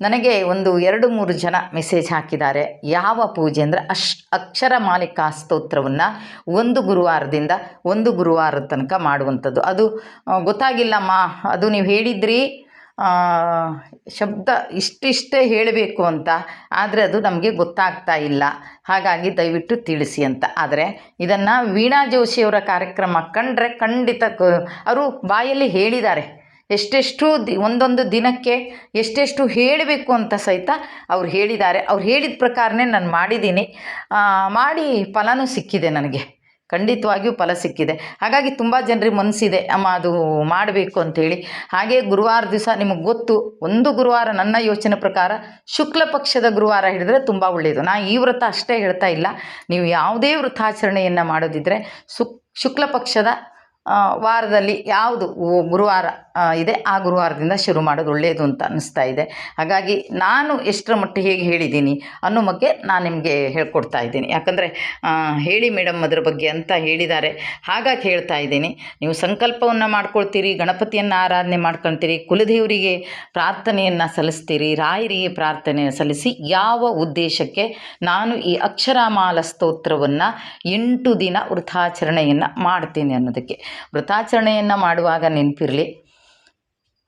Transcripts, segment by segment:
ನನಗೆ ಒಂದು ಎರಡು ಮೂರು ಜನ ಮೆಸೇಜ್ ಹಾಕಿದ್ದಾರೆ. ಯಾವ ಪೂಜೆ ಅಂದರೆ ಅಶ್ ಅಕ್ಷರ ಮಾಲಿಕಾ ಸ್ತೋತ್ರವನ್ನು ಒಂದು ಗುರುವಾರದಿಂದ ಒಂದು ಗುರುವಾರದ ತನಕ ಮಾಡುವಂಥದ್ದು. ಅದು ಗೊತ್ತಾಗಿಲ್ಲಮ್ಮ. ಅದು ನೀವು ಹೇಳಿದ್ರಿ ಶಬ್ದ ಇಷ್ಟಿಷ್ಟೇ ಹೇಳಬೇಕು ಅಂತ. ಆದರೆ ಅದು ನಮಗೆ ಗೊತ್ತಾಗ್ತಾ ಇಲ್ಲ. ಹಾಗಾಗಿ ದಯವಿಟ್ಟು ತಿಳಿಸಿ ಅಂತ. ಆದರೆ ಇದನ್ನು ವೀಣಾ ಜೋಶಿಯವರ ಕಾರ್ಯಕ್ರಮ ಕಂಡ್ರೆ ಖಂಡಿತ ಅವರು ಬಾಯಲ್ಲಿ ಹೇಳಿದ್ದಾರೆ. ಎಷ್ಟೆಷ್ಟು ದಿ ಒಂದೊಂದು ದಿನಕ್ಕೆ ಎಷ್ಟೆಷ್ಟು ಹೇಳಬೇಕು ಅಂತ ಸಹಿತ ಅವ್ರು ಹೇಳಿದ್ದಾರೆ. ಅವ್ರು ಹೇಳಿದ ಪ್ರಕಾರನೇ ನಾನು ಮಾಡಿದ್ದೀನಿ. ಮಾಡಿ ಫಲನೂ ಸಿಕ್ಕಿದೆ ನನಗೆ. ಖಂಡಿತವಾಗಿಯೂ ಫಲ ಸಿಕ್ಕಿದೆ. ಹಾಗಾಗಿ ತುಂಬ ಜನರಿಗೆ ಮನಸ್ಸಿದೆ ಅಮ್ಮ ಅದು ಮಾಡಬೇಕು ಅಂಥೇಳಿ ಹಾಗೆ ಗುರುವಾರ ದಿವಸ ನಿಮಗೆ ಗೊತ್ತು, ಒಂದು ಗುರುವಾರ ನನ್ನ ಯೋಚನೆ ಪ್ರಕಾರ ಶುಕ್ಲ ಪಕ್ಷದ ಗುರುವಾರ ಹಿಡಿದ್ರೆ ತುಂಬ ಒಳ್ಳೆಯದು ನಾನು ಈ ವ್ರತ ಅಷ್ಟೇ ಹೇಳ್ತಾ ಇಲ್ಲ. ನೀವು ಯಾವುದೇ ವೃತಾಚರಣೆಯನ್ನು ಮಾಡೋದಿದ್ದರೆ ಸುಕ್ ಶುಕ್ಲ ಪಕ್ಷದ ವಾರದಲ್ಲಿ ಯಾವುದು ಗುರುವಾರ ಇದೆ. ಆ ಗುರುವಾರದಿಂದ ಶುರು ಮಾಡೋದು ಒಳ್ಳೆಯದು ಅಂತ ಅನ್ನಿಸ್ತಾ ಇದೆ. ಹಾಗಾಗಿ ನಾನು ಎಷ್ಟರ ಮಟ್ಟಿಗೆ ಹೇಗೆ ಹೇಳಿದ್ದೀನಿ ಅನ್ನೋ ಬಗ್ಗೆ ನಾನು ನಿಮಗೆ ಹೇಳ್ಕೊಡ್ತಾ ಇದ್ದೀನಿ. ಯಾಕಂದರೆ ಹೇಳಿ ಮೇಡಮ್ ಅದರ ಬಗ್ಗೆ ಅಂತ ಹೇಳಿದ್ದಾರೆ. ಹಾಗಾಗಿ ಹೇಳ್ತಾ ಇದ್ದೀನಿ. ನೀವು ಸಂಕಲ್ಪವನ್ನು ಮಾಡ್ಕೊಳ್ತೀರಿ, ಗಣಪತಿಯನ್ನು ಆರಾಧನೆ ಮಾಡ್ಕೊಳ್ತೀರಿ, ಕುಲದೇವರಿಗೆ ಪ್ರಾರ್ಥನೆಯನ್ನು ಸಲ್ಲಿಸ್ತೀರಿ, ರಾಯರಿಗೆ ಪ್ರಾರ್ಥನೆ ಸಲ್ಲಿಸಿ ಯಾವ ಉದ್ದೇಶಕ್ಕೆ ನಾನು ಈ ಅಕ್ಷರಮಾಲ ಸ್ತೋತ್ರವನ್ನು ಎಂಟು ದಿನ ವೃಥಾಚರಣೆಯನ್ನು ಮಾಡ್ತೀನಿ ಅನ್ನೋದಕ್ಕೆ. ವೃಥಾಚರಣೆಯನ್ನು ಮಾಡುವಾಗ ನೆನಪಿರಲಿ.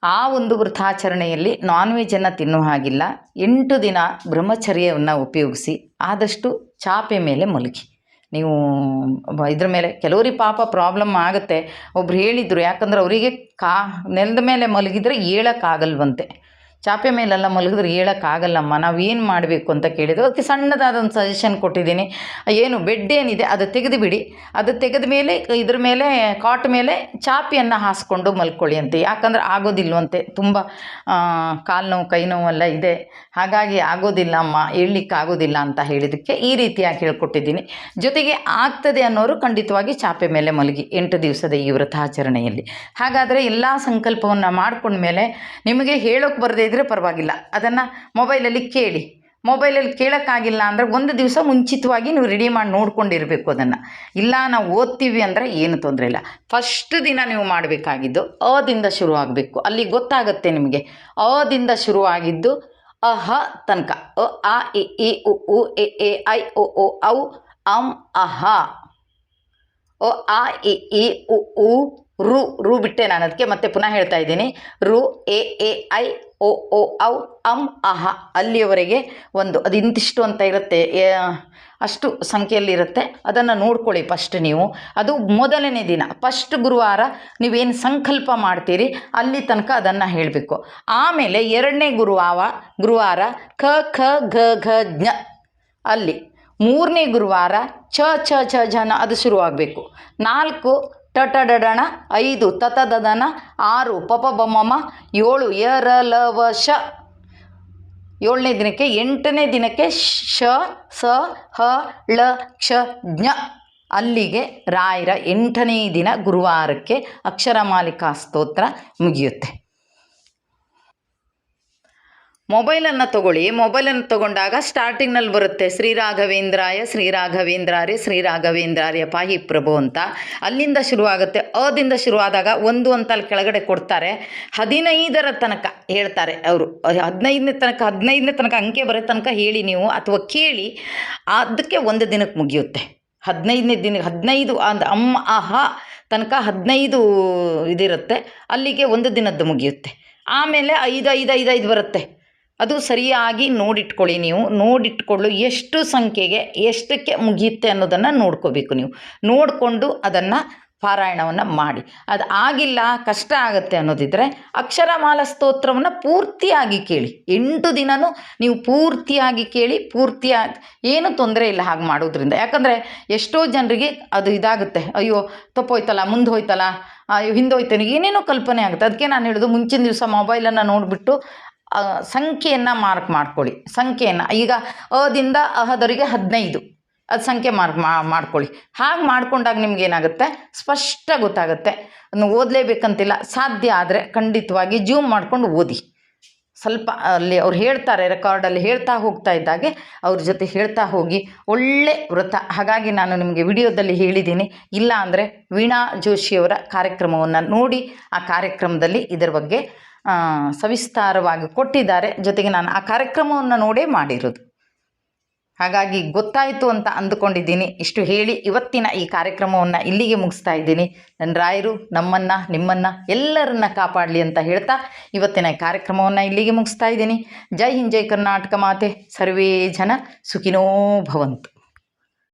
ಆ ಒಂದು ವೃತಾಚರಣೆಯಲ್ಲಿ ನಾನ್ ವೆಜ್ಜನ್ನು ತಿನ್ನೋ ಹಾಗಿಲ್ಲ. ಎಂಟು ದಿನ ಬ್ರಹ್ಮಚರ್ಯವನ್ನು ಉಪಯೋಗಿಸಿ ಆದಷ್ಟು ಚಾಪೆ ಮೇಲೆ ಮಲಗಿ. ನೀವು ಇದ್ರ ಮೇಲೆ ಕೆಲವರಿಗೆ ಪಾಪ ಪ್ರಾಬ್ಲಮ್ ಆಗುತ್ತೆ. ಒಬ್ರು ಹೇಳಿದರು, ಯಾಕಂದ್ರೆ ಅವರಿಗೆ ಕಾ ನೆಲದ ಮೇಲೆ ಮಲಗಿದರೆ ಏಳಕ್ಕಾಗಲ್ವಂತೆ. ಚಾಪೆ ಮೇಲೆಲ್ಲ ಮಲಗಿದ್ರೆ ಹೇಳೋಕ್ಕಾಗಲ್ಲಮ್ಮ, ನಾವು ಏನು ಮಾಡಬೇಕು ಅಂತ ಕೇಳಿದ್ರು. ಅದಕ್ಕೆ ಸಣ್ಣದಾದ ಒಂದು ಸಜೆಷನ್ ಕೊಟ್ಟಿದ್ದೀನಿ. ಏನು ಬೆಡ್ ಏನಿದೆ ಅದು ತೆಗೆದು ಬಿಡಿ ಅದು ತೆಗೆದ ಮೇಲೆ ಇದ್ರ ಮೇಲೆ ಕಾಟ್ ಮೇಲೆ ಚಾಪಿಯನ್ನು ಹಾಸ್ಕೊಂಡು ಮಲ್ಕೊಳ್ಳಿ ಅಂತೆ. ಯಾಕಂದ್ರೆ ಆಗೋದಿಲ್ವಂತೆ. ತುಂಬ ಕಾಲು ನೋವು, ಕೈ ನೋವೆಲ್ಲ ಇದೆ. ಹಾಗಾಗಿ ಆಗೋದಿಲ್ಲ ಅಮ್ಮ ಹೇಳಲಿಕ್ಕೆ ಆಗೋದಿಲ್ಲ ಅಂತ ಹೇಳಿದ್ದಕ್ಕೆ ಈ ರೀತಿಯಾಗಿ ಹೇಳ್ಕೊಟ್ಟಿದ್ದೀನಿ. ಜೊತೆಗೆ ಆಗ್ತದೆ ಅನ್ನೋರು ಖಂಡಿತವಾಗಿ ಚಾಪೆ ಮೇಲೆ ಮಲಗಿ ಎಂಟು ದಿವಸದ ಈ ವ್ರತಾಚರಣೆಯಲ್ಲಿ. ಹಾಗಾದರೆ ಎಲ್ಲ ಸಂಕಲ್ಪವನ್ನು ಮಾಡ್ಕೊಂಡ್ಮೇಲೆ ನಿಮಗೆ ಹೇಳೋಕ್ಕೆ ಬರದೇ ಇದ್ದರೆ ಪರವಾಗಿಲ್ಲ. ಅದನ್ನು ಮೊಬೈಲಲ್ಲಿ ಕೇಳಿ. ಮೊಬೈಲಲ್ಲಿ ಕೇಳೋಕ್ಕಾಗಿಲ್ಲ ಅಂದರೆ ಒಂದು ದಿವಸ ಮುಂಚಿತವಾಗಿ ನೀವು ರೆಡಿ ಮಾಡಿ ನೋಡ್ಕೊಂಡಿರಬೇಕು ಅದನ್ನು. ಇಲ್ಲ, ನಾವು ಓದ್ತೀವಿ ಅಂದರೆ ಏನು ತೊಂದರೆ ಇಲ್ಲ. ಫಸ್ಟ್ ದಿನ ನೀವು ಮಾಡಬೇಕಾಗಿದ್ದು ಅದಿಂದ ಶುರು ಆಗಬೇಕು. ಅಲ್ಲಿ ಗೊತ್ತಾಗುತ್ತೆ ನಿಮಗೆ. ಅದಿಂದ ಶುರುವಾಗಿದ್ದು ಅಹ ತನಕ. ಅ, ಆ ಇ ಉ, ಎ ಎ, ಐ, ಓ ಓ, ಔ, ಅಂ, ಅಹ. ಒ ಆ, ಇ ಈ ಉ ಉ, ರು ರು ಬಿಟ್ಟೆ ನಾನು ಅದಕ್ಕೆ, ಮತ್ತೆ ಪುನಃ ಹೇಳ್ತಾ ಇದ್ದೀನಿ. ರು, ಎ ಎ, ಐ, ಓ ಓ, ಔ, ಅಂ, ಅಹ ಅಲ್ಲಿಯವರೆಗೆ ಒಂದು, ಅದು ಇಂತಿಷ್ಟು ಅಂತ ಇರುತ್ತೆ ಅಷ್ಟು ಸಂಖ್ಯೆಯಲ್ಲಿರುತ್ತೆ ಅದನ್ನು ನೋಡ್ಕೊಳ್ಳಿ ಫಸ್ಟ್ ನೀವು. ಅದು ಮೊದಲನೇ ದಿನ ಫಸ್ಟ್ ಗುರುವಾರ ನೀವೇನು ಸಂಕಲ್ಪ ಮಾಡ್ತೀರಿ, ಅಲ್ಲಿ ತನಕ ಅದನ್ನು ಹೇಳಬೇಕು. ಆಮೇಲೆ ಎರಡನೇ ಗುರುವಾರ ಗುರುವಾರ ಖ ಖ ಘ ಘ, ಜ್ಞ, ಅಲ್ಲಿ. ಮೂರನೇ ಗುರುವಾರ ಛ ಛ ಛ ಜನ ಅದು ಶುರುವಾಗಬೇಕು. ನಾಲ್ಕು ಟ ಟ ಡ ಡಣ ಐದು ತತ ದದನ ಆರು ಪಪ ಬಮ್ಮಮ ಏಳು ವ, ಶ. ಏಳನೇ ದಿನಕ್ಕೆ, ಎಂಟನೇ ದಿನಕ್ಕೆ ಶ ಸ, ಹ, ಳ, ಕ್ಷ, ಜ್ಞ. ಅಲ್ಲಿಗೆ ರಾಯರ ಎಂಟನೇ ದಿನ ಗುರುವಾರಕ್ಕೆ ಅಕ್ಷರಮಾಲಿಕಾ ಸ್ತೋತ್ರ ಮುಗಿಯುತ್ತೆ. ಮೊಬೈಲನ್ನು ತಗೊಳ್ಳಿ. ಮೊಬೈಲನ್ನು ತಗೊಂಡಾಗ ಸ್ಟಾರ್ಟಿಂಗ್ನಲ್ಲಿ ಬರುತ್ತೆ ಶ್ರೀರಾಘವೇಂದ್ರಾಯ ಶ್ರೀರಾಘವೇಂದ್ರಾರ್ಯ ಶ್ರೀರಾಘವೇಂದ್ರಾರ್ಯ ಪಾಹಿ ಪ್ರಭು ಅಂತ. ಅಲ್ಲಿಂದ ಶುರುವಾಗುತ್ತೆ. ಅದಿಂದ ಶುರುವಾದಾಗ ಒಂದು ಅಂತ ಅಲ್ಲಿ ಕೆಳಗಡೆ ಕೊಡ್ತಾರೆ. ಹದಿನೈದರ ತನಕ ಹೇಳ್ತಾರೆ ಅವರು. ಹದಿನೈದನೇ ತನಕ ಹದಿನೈದನೇ ತನಕ ಅಂಕೆ ಬರೋ ತನಕ ಹೇಳಿ ನೀವು ಅಥವಾ ಕೇಳಿ, ಅದಕ್ಕೆ ಒಂದು ದಿನಕ್ಕೆ ಮುಗಿಯುತ್ತೆ. ಹದಿನೈದನೇ ದಿನ, ಹದಿನೈದು ಅಂದ ಅಮ್ಮ ಅಹ ತನಕ ಹದಿನೈದು ಇದಿರುತ್ತೆ. ಅಲ್ಲಿಗೆ ಒಂದು ದಿನದ್ದು ಮುಗಿಯುತ್ತೆ. ಆಮೇಲೆ ಐದು ಐದು ಐದು ಐದು ಬರುತ್ತೆ. ಅದು ಸರಿಯಾಗಿ ನೋಡಿಟ್ಕೊಳ್ಳಿ ನೀವು. ನೋಡಿಟ್ಕೊಳ್ಳು ಎಷ್ಟು ಸಂಖ್ಯೆಗೆ ಎಷ್ಟಕ್ಕೆ ಮುಗಿಯುತ್ತೆ ಅನ್ನೋದನ್ನು ನೋಡ್ಕೋಬೇಕು ನೀವು. ನೋಡಿಕೊಂಡು ಅದನ್ನು ಪಾರಾಯಣವನ್ನು ಮಾಡಿ. ಅದು ಆಗಿಲ್ಲ, ಕಷ್ಟ ಆಗುತ್ತೆ ಅನ್ನೋದಿದ್ದರೆ ಅಕ್ಷರಮಾಲ ಸ್ತೋತ್ರವನ್ನು ಪೂರ್ತಿಯಾಗಿ ಕೇಳಿ. ಎಂಟು ದಿನವೂ ನೀವು ಪೂರ್ತಿಯಾಗಿ ಕೇಳಿ ಪೂರ್ತಿಯಾಗಿ ಏನು ತೊಂದರೆ ಇಲ್ಲ ಹಾಗೆ ಮಾಡೋದ್ರಿಂದ. ಯಾಕಂದರೆ ಎಷ್ಟೋ ಜನರಿಗೆ ಅದು ಇದಾಗುತ್ತೆ. ಅಯ್ಯೋ, ತಪ್ಪೋಯ್ತಲ್ಲ ಮುಂದೆ ಹೋಯ್ತಲ್ಲ ಹಿಂದೆ ಹೋಯ್ತಾನೆ ಏನೇನೋ ಕಲ್ಪನೆ ಆಗುತ್ತೆ. ಅದಕ್ಕೆ ನಾನು ಹೇಳೋದು, ಮುಂಚಿನ ದಿವಸ ಮೊಬೈಲನ್ನು ನೋಡಿಬಿಟ್ಟು ಸಂಖ್ಯೆಯನ್ನು ಮಾರ್ಕ್ ಮಾಡ್ಕೊಳ್ಳಿ. ಸಂಖ್ಯೆಯನ್ನು, ಈಗ ಅದಿಂದ ಅಹದವರಿಗೆ ಹದಿನೈದು. ಅದು ಸಂಖ್ಯೆ ಮಾರ್ಕ್ ಮಾಡ್ಕೊಳ್ಳಿ. ಹಾಗೆ ಮಾಡ್ಕೊಂಡಾಗ ನಿಮ್ಗೆ ಏನಾಗುತ್ತೆ? ಸ್ಪಷ್ಟ ಗೊತ್ತಾಗುತ್ತೆ. ಓದಲೇಬೇಕಂತಿಲ್ಲ. ಸಾಧ್ಯ ಆದರೆ ಖಂಡಿತವಾಗಿ ಜೂಮ್ ಮಾಡ್ಕೊಂಡು ಓದಿ. ಸ್ವಲ್ಪ ಅಲ್ಲಿ ಅವ್ರು ಹೇಳ್ತಾರೆ ರೆಕಾರ್ಡಲ್ಲಿ ಹೇಳ್ತಾ ಹೋಗ್ತಾ ಇದ್ದಾಗೆ, ಅವ್ರ ಜೊತೆ ಹೇಳ್ತಾ ಹೋಗಿ, ಒಳ್ಳೆ ವ್ರತ. ಹಾಗಾಗಿ ನಾನು ನಿಮಗೆ ವಿಡಿಯೋದಲ್ಲಿ ಹೇಳಿದ್ದೀನಿ. ಇಲ್ಲ ಅಂದರೆ ವೀಣಾ ಜೋಶಿಯವರ ಕಾರ್ಯಕ್ರಮವನ್ನು ನೋಡಿ, ಆ ಕಾರ್ಯಕ್ರಮದಲ್ಲಿ ಇದರ ಬಗ್ಗೆ ಸವಿಸ್ತಾರವಾಗಿ ಕೊಟ್ಟಿದ್ದಾರೆ. ಜೊತೆಗೆ ನಾನು ಆ ಕಾರ್ಯಕ್ರಮವನ್ನು ನೋಡೇ ಮಾಡಿರೋದು. ಹಾಗಾಗಿ ಗೊತ್ತಾಯಿತು ಅಂತ ಅಂದುಕೊಂಡಿದ್ದೀನಿ. ಇಷ್ಟು ಹೇಳಿ ಇವತ್ತಿನ ಈ ಕಾರ್ಯಕ್ರಮವನ್ನು ಇಲ್ಲಿಗೆ ಮುಗಿಸ್ತಾ ಇದ್ದೀನಿ. ನನ್ನ ರಾಯರು, ನಮ್ಮನ್ನು, ನಿಮ್ಮನ್ನು ಎಲ್ಲರನ್ನ ಕಾಪಾಡಲಿ ಅಂತ ಹೇಳ್ತಾ ಇವತ್ತಿನ ಕಾರ್ಯಕ್ರಮವನ್ನು ಇಲ್ಲಿಗೆ ಮುಗಿಸ್ತಾ ಇದ್ದೀನಿ. ಜೈ ಹಿಂದ್, ಜೈ ಕರ್ನಾಟಕ ಮಾತೆ. ಸರ್ವೇ ಜನ ಸುಖಿನೋ ಭವಂತು.